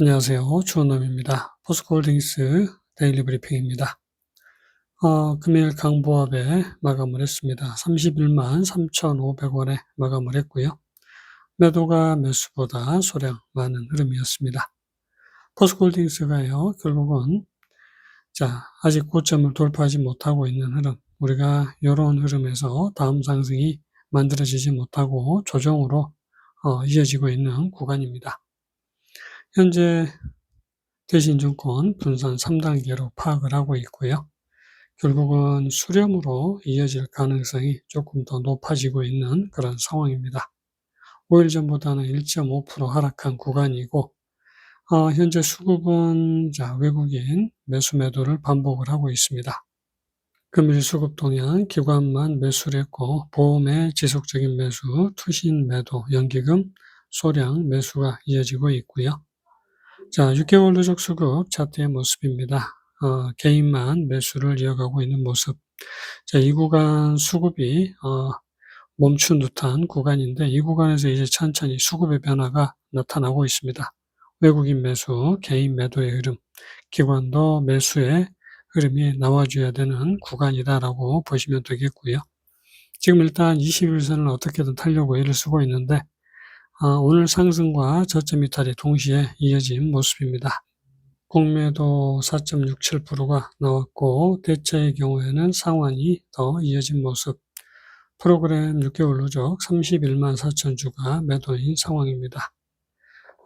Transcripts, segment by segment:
안녕하세요. 주원남입니다. 포스코홀딩스 데일리 브리핑입니다. 어, 금일 강보합에 마감을 했습니다. 31만 3,500원에 마감을 했고요. 매도가 매수보다 소량 많은 흐름이었습니다. 포스코홀딩스가요, 결국은 자, 아직 고점을 돌파하지 못하고 있는 흐름, 우리가 이런 흐름에서 다음 상승이 만들어지지 못하고 조정으로 어, 이어지고 있는 구간입니다. 현재 대신증권 분산 3단계로 파악을 하고 있고요. 결국은 수렴으로 이어질 가능성이 조금 더 높아지고 있는 그런 상황입니다. 5일 전보다는 1.5% 하락한 구간이고 어, 현재 수급은 자, 외국인 매수 매도를 반복을 하고 있습니다. 금일 수급 동향 기관만 매수를 했고 보험의 지속적인 매수, 투신 매도, 연기금, 소량 매수가 이어지고 있고요. 자, 6개월 누적 수급 차트의 모습입니다. 어, 개인만 매수를 이어가고 있는 모습. 자, 이 구간 수급이 어, 멈춘 듯한 구간인데 이 구간에서 이제 천천히 수급의 변화가 나타나고 있습니다. 외국인 매수, 개인 매도의 흐름, 기관도 매수의 흐름이 나와줘야 되는 구간이다라고 보시면 되겠고요. 지금 일단 21선을 어떻게든 타려고 애를 쓰고 있는데 아, 오늘 상승과 저점 이탈이 동시에 이어진 모습입니다. 공매도 4.67%가 나왔고 대체의 경우에는 상환이 더 이어진 모습. 프로그램 6개월 누적 31만 4천 주가 매도인 상황입니다.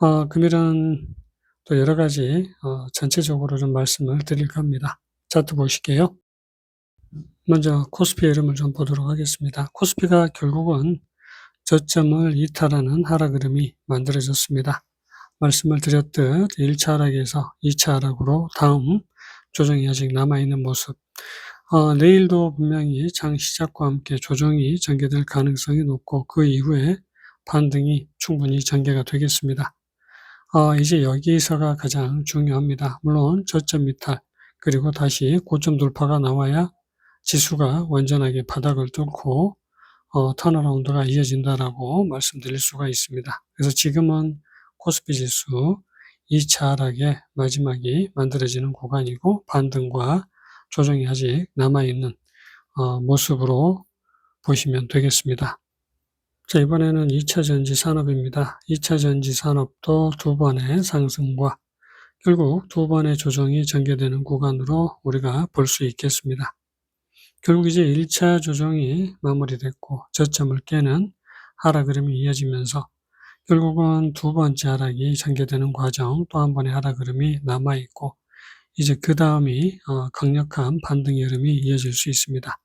어, 금일은 또 여러 가지 어, 전체적으로 좀 말씀을 드릴까 합니다. 차트 보실게요. 먼저 코스피 흐름을 좀 보도록 하겠습니다. 코스피가 결국은 저점을 이탈하는 하락 흐름이 만들어졌습니다. 말씀을 드렸듯 1차 하락에서 2차 하락으로 다음 조정이 아직 남아있는 모습. 어, 내일도 분명히 장 시작과 함께 조정이 전개될 가능성이 높고 그 이후에 반등이 충분히 전개가 되겠습니다. 어, 이제 여기서가 가장 중요합니다. 물론 저점 이탈 그리고 다시 고점 돌파가 나와야 지수가 완전하게 바닥을 뚫고 어, 턴어라운드가 이어진다라고 말씀드릴 수가 있습니다. 그래서 지금은 코스피 지수 2차 하락의 마지막이 만들어지는 구간이고 반등과 조정이 아직 남아있는 어, 모습으로 보시면 되겠습니다. 자, 이번에는 2차 전지 산업입니다. 2차 전지 산업도 두 번의 상승과 결국 두 번의 조정이 전개되는 구간으로 우리가 볼 수 있겠습니다. 결국 이제 1차 조정이 마무리됐고 저점을 깨는 하락 흐름이 이어지면서 결국은 두 번째 하락이 전개되는 과정 또 한 번의 하락 흐름이 남아있고 이제 그 다음이 어, 강력한 반등의 흐름이 이어질 수 있습니다.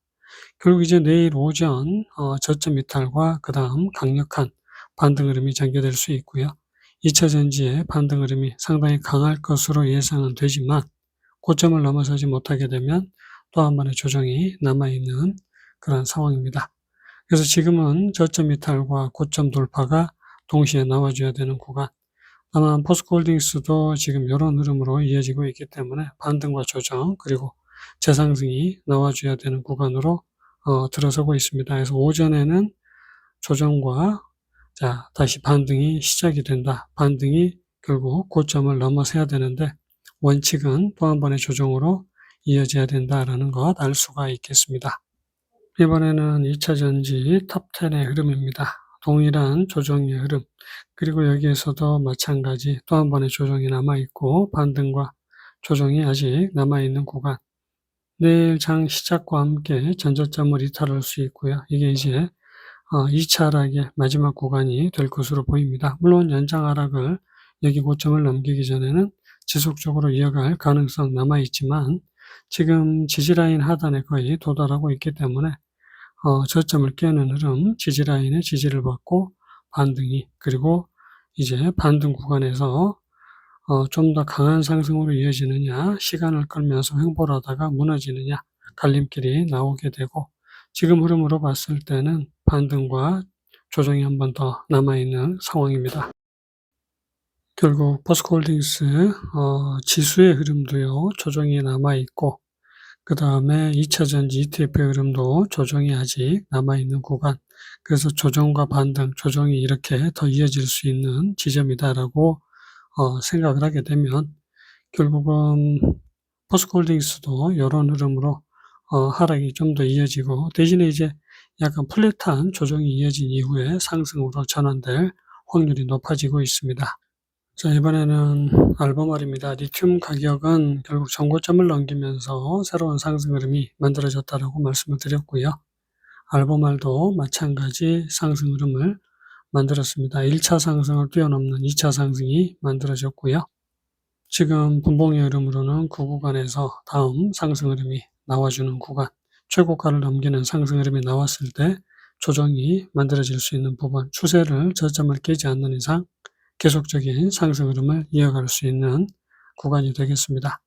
결국 이제 내일 오전 어, 저점 이탈과 그 다음 강력한 반등 흐름이 전개될 수 있고요. 2차 전지의 반등 흐름이 상당히 강할 것으로 예상은 되지만 고점을 넘어서지 못하게 되면 또한 번의 조정이 남아있는 그런 상황입니다. 그래서 지금은 저점 이탈과 고점 돌파가 동시에 나와줘야 되는 구간. 아마 포스코홀딩스도 지금 이런 흐름으로 이어지고 있기 때문에 반등과 조정 그리고 재상승이 나와줘야 되는 구간으로 어, 들어서고 있습니다. 그래서 오전에는 조정과 자 다시 반등이 시작이 된다. 반등이 결국 고점을 넘어서야 되는데 원칙은 또 한 번의 조정으로 이어져야 된다라는 것 알 수가 있겠습니다. 이번에는 2차 전지 탑10의 흐름입니다. 동일한 조정의 흐름, 그리고 여기에서도 마찬가지 또 한 번의 조정이 남아있고 반등과 조정이 아직 남아있는 구간. 내일 장 시작과 함께 전저점을 이탈할 수 있고요. 이게 이제 2차 어, 하락의 마지막 구간이 될 것으로 보입니다. 물론 연장 하락을 여기 고점을 넘기기 전에는 지속적으로 이어갈 가능성 남아있지만 지금 지지라인 하단에 거의 도달하고 있기 때문에 어, 저점을 깨는 흐름, 지지라인의 지지를 받고 반등이 그리고 이제 반등 구간에서 어, 좀 더 강한 상승으로 이어지느냐, 시간을 끌면서 횡보를 하다가 무너지느냐, 갈림길이 나오게 되고 지금 흐름으로 봤을 때는 반등과 조정이 한 번 더 남아있는 상황입니다. 결국 포스코홀딩스 어, 지수의 흐름도요 조정이 남아 있고 그 다음에 2차 전지 ETF의 흐름도 조정이 아직 남아 있는 구간 그래서 조정과 반등 조정이 이렇게 더 이어질 수 있는 지점이다라고 어, 생각을 하게 되면 결국은 포스코홀딩스도 이런 흐름으로 어, 하락이 좀 더 이어지고 대신에 이제 약간 플랫한 조정이 이어진 이후에 상승으로 전환될 확률이 높아지고 있습니다. 자, 이번에는 알보말입니다. 리튬 가격은 결국 정고점을 넘기면서 새로운 상승 흐름이 만들어졌다라고 말씀을 드렸고요. 알보말도 마찬가지 상승 흐름을 만들었습니다. 1차 상승을 뛰어넘는 2차 상승이 만들어졌고요. 지금 분봉의 흐름으로는 그 구간에서 다음 상승 흐름이 나와주는 구간, 최고가를 넘기는 상승 흐름이 나왔을 때 조정이 만들어질 수 있는 부분, 추세를 저점을 깨지 않는 이상 계속적인 상승 흐름을 이어갈 수 있는 구간이 되겠습니다.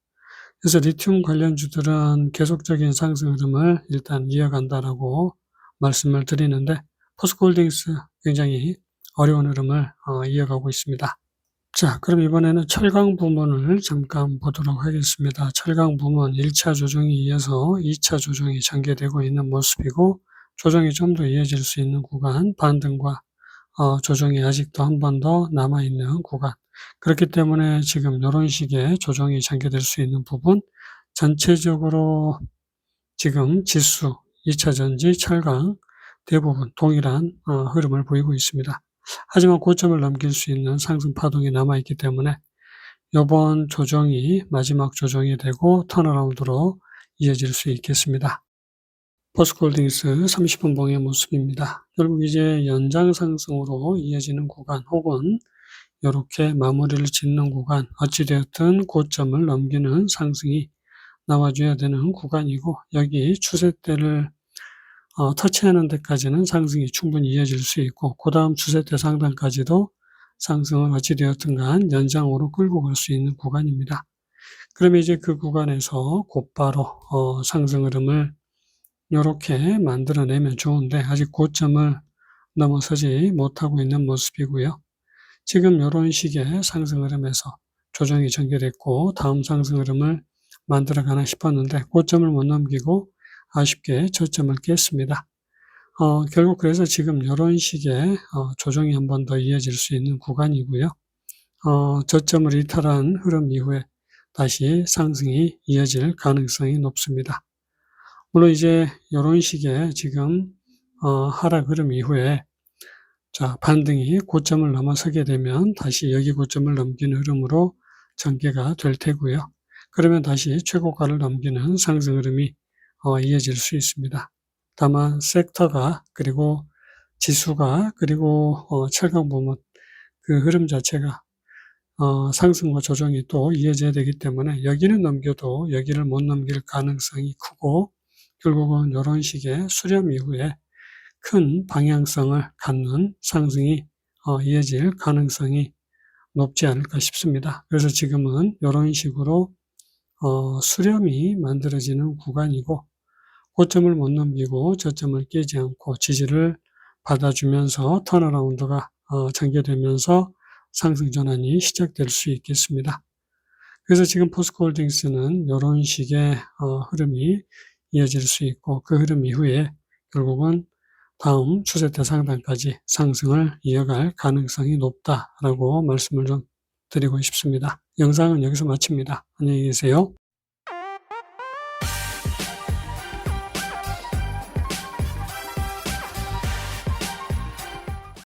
그래서 리튬 관련주들은 계속적인 상승 흐름을 일단 이어간다라고 말씀을 드리는데 포스코홀딩스 굉장히 어려운 흐름을 어, 이어가고 있습니다. 자, 그럼 이번에는 철강 부문을 잠깐 보도록 하겠습니다. 철강 부문 1차 조정에 이어서 2차 조정이 전개되고 있는 모습이고 조정이 좀 더 이어질 수 있는 구간 반등과 어, 조정이 아직도 한 번 더 남아있는 구간 그렇기 때문에 지금 이런 식의 조정이 전개될 수 있는 부분 전체적으로 지금 지수 2차 전지 철강 대부분 동일한 어, 흐름을 보이고 있습니다. 하지만 고점을 넘길 수 있는 상승 파동이 남아있기 때문에 이번 조정이 마지막 조정이 되고 턴어라운드로 이어질 수 있겠습니다. 포스코홀딩스 30분 봉의 모습입니다. 결국 이제 연장 상승으로 이어지는 구간 혹은 이렇게 마무리를 짓는 구간 어찌되었든 고점을 넘기는 상승이 나와줘야 되는 구간이고 여기 추세대를 어, 터치하는 데까지는 상승이 충분히 이어질 수 있고 그 다음 추세대 상단까지도 상승을 어찌되었든 간 연장으로 끌고 갈 수 있는 구간입니다. 그러면 이제 그 구간에서 곧바로 어, 상승 흐름을 이렇게 만들어내면 좋은데 아직 고점을 넘어서지 못하고 있는 모습이고요. 지금 이런 식의 상승 흐름에서 조정이 전개됐고 다음 상승 흐름을 만들어가나 싶었는데 고점을 못 넘기고 아쉽게 저점을 깼습니다. 어, 결국 그래서 지금 이런 식의 어, 조정이 한 번 더 이어질 수 있는 구간이고요. 어, 저점을 이탈한 흐름 이후에 다시 상승이 이어질 가능성이 높습니다. 물론 이제 이런 식의 지금 어, 하락 흐름 이후에 자 반등이 고점을 넘어서게 되면 다시 여기 고점을 넘기는 흐름으로 전개가 될 테고요. 그러면 다시 최고가를 넘기는 상승 흐름이 어, 이어질 수 있습니다. 다만 섹터가 그리고 지수가 그리고 어, 철강 부문 그 흐름 자체가 어, 상승과 조정이 또 이어져야 되기 때문에 여기는 넘겨도 여기를 못 넘길 가능성이 크고 결국은 이런 식의 수렴 이후에 큰 방향성을 갖는 상승이 어, 이어질 가능성이 높지 않을까 싶습니다. 그래서 지금은 이런 식으로 어, 수렴이 만들어지는 구간이고 고점을 못 넘기고 저점을 깨지 않고 지지를 받아주면서 턴어라운드가 어, 전개되면서 상승 전환이 시작될 수 있겠습니다. 그래서 지금 포스코홀딩스는 이런 식의 어, 흐름이 이어질 수 있고 그 흐름 이후에 결국은 다음 추세 대 상단까지 상승을 이어갈 가능성이 높다라고 말씀을 좀 드리고 싶습니다. 영상은 여기서 마칩니다. 안녕히 계세요.